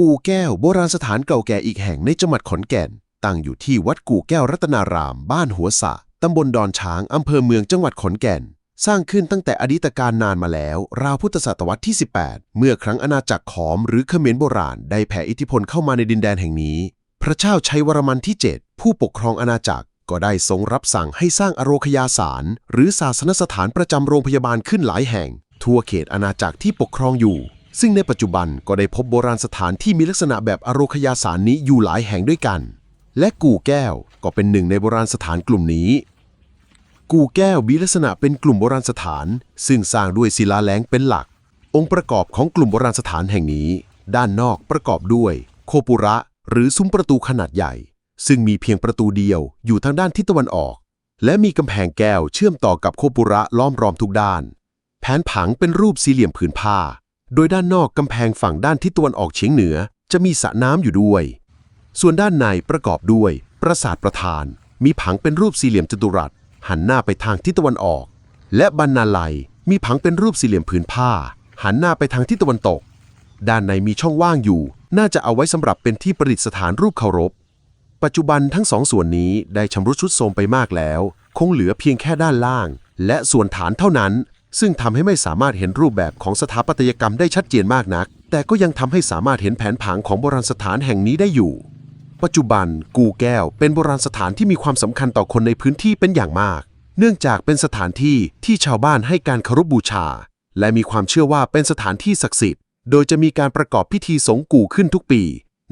กูแก้วโบราณสถานเก่าแก่อีกแห่งในจังหวัดขอนแก่น ตั้งอยู่ที่วัดกูแก้วรัตนาราม บ้านหัวสะตำบลดอนช้างอำเภอเมืองจังหวัดขอนแก่น สร้างขึ้นตั้งแต่อดีตการนานมาแล้ว ราวพุทธศตวรรษที่ 18 เมื่อครั้งอาณาจักรขอมหรือเขมรโบราณได้แผ่อิทธิพลเข้ามาในดินแดนแห่งนี้ พระเจ้าชัยวรมันที่ 7 ผู้ปกครองอาณาจักรก็ได้ทรงรับสั่งให้สร้างอโรคยาสาร หรือศาสนสถานประจำโรงพยาบาลขึ้นหลายแห่ง ทั่วเขตอาณาจักรที่ปกครองอยู่ ซึ่งในปัจจุบันก็ได้พบโบราณสถานที่มีลักษณะแบบอโรคยาสารนี้อยู่หลายแห่งด้วยกัน และกู่แก้วก็เป็นหนึ่งในโบราณสถานกลุ่มนี้ กู่แก้วมีลักษณะเป็นกลุ่มโบราณสถาน ซึ่งสร้างด้วยศิลาแรงเป็นหลัก องค์ประกอบของกลุ่มโบราณสถานแห่งนี้ ด้านนอกประกอบด้วย โคปุระ หรือซุ้มประตูขนาดใหญ่ ซึ่งมีเพียงประตูเดียวอยู่ทางด้านทิศตะวันออก และมีกำแพงแก้วเชื่อมต่อกับโคปุระล้อมรอมทุกด้าน แผนผังเป็นรูปสี่เหลี่ยมผืนผ้า โดยด้านนอกกำแพงฝั่งด้านทิศตะวันออกเฉียงเหนือ จะมีสระน้ำอยู่ด้วย ส่วนด้านในประกอบด้วย ปราสาทประธาน มีผังเป็นรูปสี่เหลี่ยมจัตุรัส หันหน้าไปทางทิศตะวันออก และบรรณาลัย มีผังเป็นรูปสี่เหลี่ยมผืนผ้า หันหน้าไปทางทิศตะวันตก ด้านในมีช่องว่างอยู่ น่าจะเอาไว้สำหรับเป็นที่ประดิษฐานรูปเคารพ ปัจจุบันทั้งสองส่วนนี้ได้ชำรุดทรุดโทรมไปมากแล้ว คงเหลือเพียงแค่ด้านล่าง และส่วนฐานเท่านั้น ซึ่งทำให้ไม่สามารถเห็นรูปแบบของสถาปัตยกรรมได้ชัดเจนมากนัก แต่ก็ยังทำให้สามารถเห็นแผนผังของโบราณสถานแห่งนี้ได้อยู่ ปัจจุบันกูแก้วเป็นโบราณสถานที่มีความสำคัญต่อคนในพื้นที่เป็นอย่างมาก เนื่องจากเป็นสถานที่ที่ชาวบ้านให้การเคารพบบูชา และมีความเชื่อว่าเป็นสถานที่ศักดิ์สิทธิ์ โดยจะมีการประกอบพิธีสงกูขึ้นทุกปี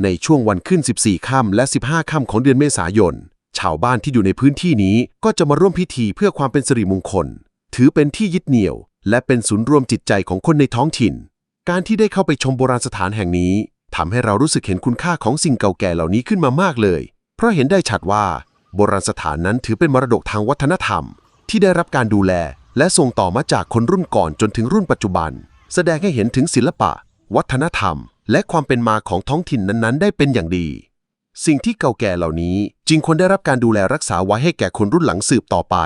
ในช่วงวันขึ้น 14 ค่ำและ 15 ค่ำของเดือนเมษายน ชาวบ้านที่อยู่ในพื้นที่นี้ก็จะมาร่วมพิธีเพื่อความเป็นสิริมงคล ถือเป็นที่ยึดเหนี่ยว และเป็นศูนย์รวมจิตใจของคนในท้องถิ่น การที่ได้เข้าไปชมโบราณสถานแห่งนี้ทำให้เรารู้สึกเห็นคุณค่าของสิ่งเก่าแก่เหล่านี้ขึ้นมามากเลย เพราะเห็นได้ชัดว่า โบราณสถานนั้นถือเป็นมรดกทางวัฒนธรรม ที่ได้รับการดูแล และส่งต่อมาจากคนรุ่นก่อนจนถึงรุ่นปัจจุบัน แสดงให้เห็นถึงศิลปะ วัฒนธรรม และความเป็นมาของท้องถิ่นนั้นๆ ได้เป็นอย่างดี สิ่งที่เก่าแก่เหล่านี้จึงควรได้รับการดูแลรักษาไว้ให้แก่คนรุ่นหลังสืบต่อไป